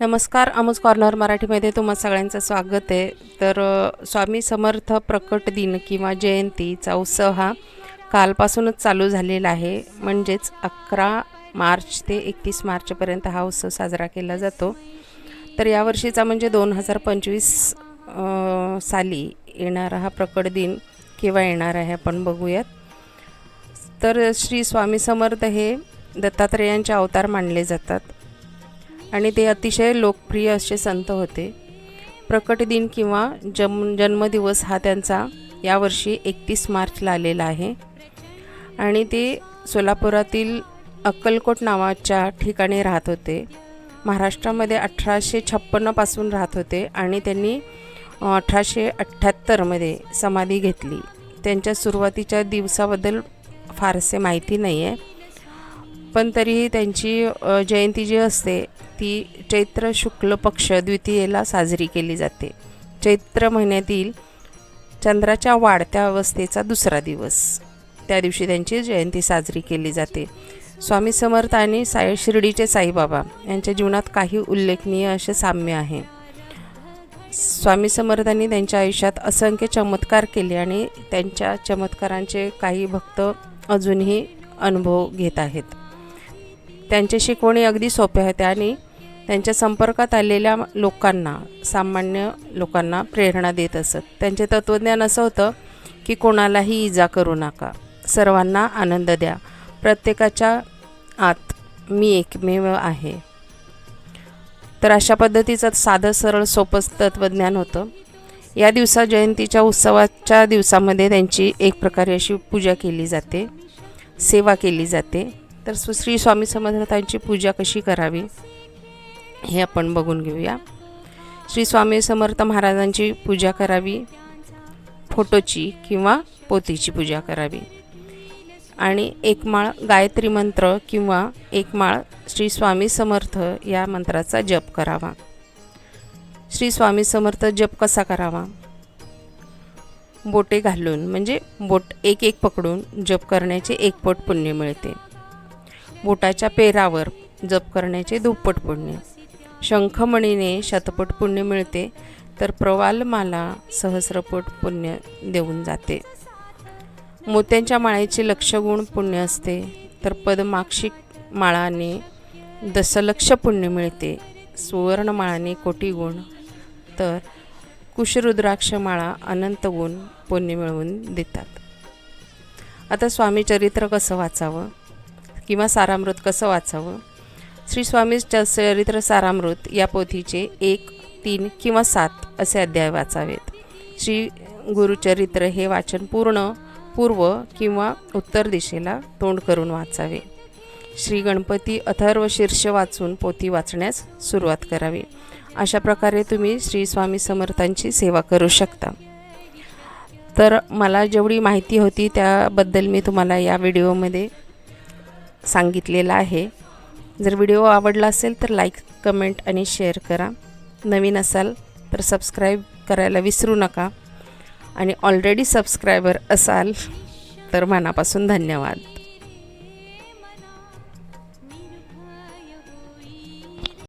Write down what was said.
नमस्कार अमुज कॉर्नर मराठीमध्ये तुम्हा सगळ्यांचं स्वागत आहे. तर स्वामी समर्थ प्रकट दिन किंवा जयंतीचा उत्सव हा कालपासूनच चालू झालेला आहे. म्हणजेच अकरा मार्च ते एकतीस मार्चपर्यंत हा उत्सव साजरा केला जातो. तर यावर्षीचा म्हणजे दोन हजार पंचवीस साली येणारा हा प्रकट दिन केव्हा येणार आहे आपण बघूयात. तर श्री स्वामी समर्थ हे दत्तात्रेयांचे अवतार मानले जातात. आणि ते अतिशय लोकप्रिय असे संत होते. प्रकटदिन किंवा जम जन्मदिवस हा त्यांचा यावर्षी एकतीस मार्चला आलेला आहे. आणि ते सोलापुरातील अक्कलकोट नावाच्या ठिकाणी राहत होते. महाराष्ट्रामध्ये अठराशे छप्पन्नपासून राहत होते आणि त्यांनी अठराशे अठ्ठ्याहत्तरमध्ये समाधी घेतली. त्यांच्या सुरुवातीच्या दिवसाबद्दल फारसे माहिती नाही आहे पण तरीही त्यांची जयंती जी असते ती चैत्र शुक्ल पक्ष द्वितीयेला साजरी केली जाते. चैत्र महिन्यातील चंद्राच्या वाढत्या अवस्थेचा दुसरा दिवस. त्या दिवशी त्यांची जयंती साजरी केली जाते. स्वामी समर्थ आणि साई शिर्डीचे साईबाबा यांच्या जीवनात काही उल्लेखनीय असे साम्य आहे. स्वामी समर्थांनी त्यांच्या आयुष्यात असंख्य चमत्कार केले आणि त्यांच्या चमत्कारांचे काही भक्त अजूनही अनुभव घेत आहेत. त्यांच्या शिकवणी अगदी सोप्या होत्या आणि त्यांच्या संपर्कात आलेल्या लोकांना सामान्य लोकांना प्रेरणा देत असत. त्यांचे तत्त्वज्ञान असं होतं की कोणालाही इजा करू नका. सर्वांना आनंद द्या. प्रत्येकाच्या आत मी एकमेव आहे. तर अशा पद्धतीचं साधं सरळ सोपं तत्त्वज्ञान होतं. या दिवसा जयंतीच्या उत्सवाच्या दिवसामध्ये त्यांची एक प्रकारे अशी पूजा केली जाते. सेवा केली जाते. तर श्री स्वामी समर्थांची पूजा कशी करावी हे आपण बघून घेऊया. श्री स्वामी समर्थ महाराजांची पूजा करावी फोटोची किंवा पोतीची पूजा करावी. आणि एक माळ गायत्री मंत्र किंवा एक माळ श्री स्वामी समर्थ या मंत्राचा जप करावा. श्री स्वामी समर्थ जप कसा करावा? बोटे घालून म्हणजे बोट एक एक पकडून जप करण्याचे एक पोट पुण्य मिळते. बोटाच्या पेरावर जप करण्याचे दुप्पट पुण्य. शंखमणीने शतपट पुण्य मिळते तर प्रवालमाला सहस्रपट पुण्य देऊन जाते. मोत्यांच्या माळेचे लक्षगुण पुण्य असते तर पदमाक्षिक माळाने दशलक्ष पुण्य मिळते सुवर्णमाळाने कोटी गुण तर कुशरुद्राक्ष माळा अनंत गुण पुण्य मिळवून देतात. आता स्वामी चरित्र कसं वाचावं? किंवा सारामृत कसं वाचावं? श्री स्वामी चरित्र सारामृत या पोथीचे एक तीन किंवा सात असे अध्याय वाचावेत. श्री गुरुचरित्र हे वाचन पूर्ण पूर्व किंवा उत्तर दिशेला तोंड करून वाचावे. श्री गणपती अथर्व शीर्ष वाचून पोथी वाचण्यास सुरुवात करावी. अशा प्रकारे तुम्ही श्री स्वामी समर्थांची सेवा करू शकता. तर मला जेवढी माहिती होती त्याबद्दल मी तुम्हाला या व्हिडिओमध्ये सांगितलेलं आहे. जर व्हिडिओ आवडला असेल तर लाईक कमेंट आणि शेअर करा. नवीन असाल तर सबस्क्राईब करायला विसरू नका. आणि ऑलरेडी सबस्क्रायबर असाल तर मनापासून धन्यवाद.